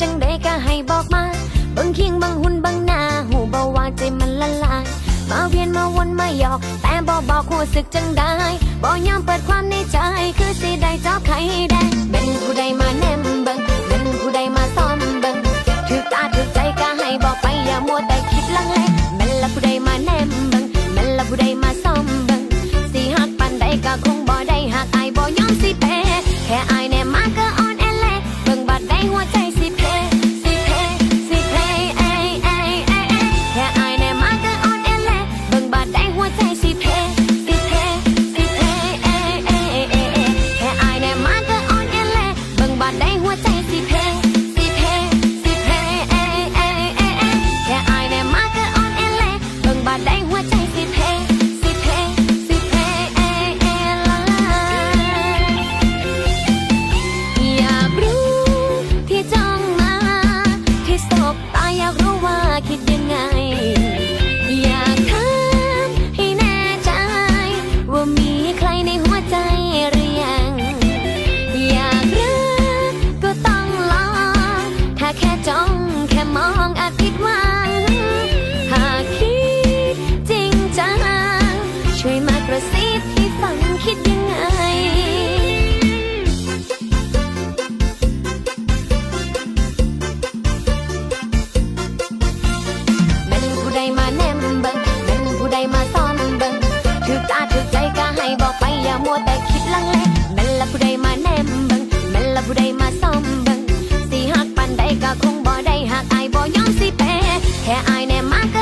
จังได้ก็ให้บอกมาบิ่งเคียงบิ่งหุ่นบิ่งหน้าหูเบาว่าใจมันละลายมาเวียนมาวนมาหยอก แต่บอบอกหัวสึกจังได้บอยอมเปิดความในใจ คือสิได้เจอบใครได้เป็นผู้ใดมาแนมเบิงเป็นผู้ใดมาซ้อมเบิงถึกตาถึกใจก็ให้บอกไปอย่ามัวแต่คิดลังเลแม่นละผู้ใดมาแนมเบิงแม่นละผู้ใดมาซ้อมเบิงสิหักปันใดก็คงบ่ได้หักอายบ่ยอมสิแพ้แเบิ่งบาดได้หัวใจ คิดยังไงเป็นผู้ใดมาแนมเบิงเป็นผู้ใดมาซ้อมเบิงถึกตาถึกใจก็ให้บอกไปอย่ามัวแต่คิดลังเลเป็นละผู้ใดมาแนมเบิงเป็นละผู้ใดมาซ้อมเบิงสิหักปันใดก็คงบ่ได้หักอายบ่ยอมสิแพ้แค่อายแนมมาก็